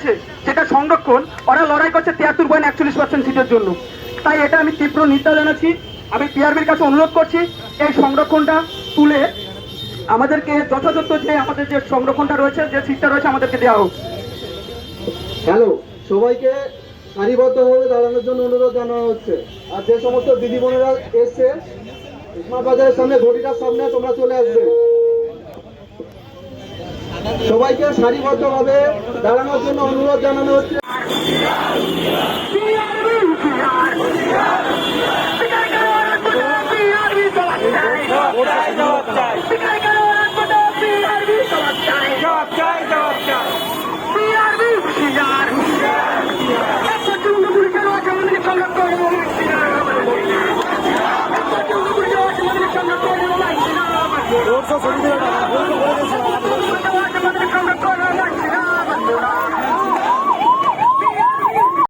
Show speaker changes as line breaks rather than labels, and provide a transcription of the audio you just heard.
রয়েছে যেটা সংরক্ষণ, ওরা লড়াই করছে তিয়াত্তর পয়েন্ট একচল্লিশ পার্সেন্ট সিটের জন্য। তাই এটা আমি তীব্র নিন্দা জানাচ্ছি। আমি পিআরবির কাছে অনুরোধ করছি, এই সংরক্ষণটা তুলে আমাদেরকে যথাযথ যে আমাদের যে সংরক্ষণটা রয়েছে, যে সিটটা রয়েছে, আমাদেরকে দেওয়া হোক।
হ্যালো সবাইকে সারিবদ্ধভাবে দাঁড়ানোর জন্য অনুরোধ জানানো হচ্ছে। আর যে সমস্ত দিদি বোনেরা এসছে বাজারের সামনে, ঘড়িটার সামনে, তোমরা চলে আসবে। সবাইকে সারিবদ্ধভাবে দাঁড়ানোর জন্য অনুরোধ জানানো হচ্ছে।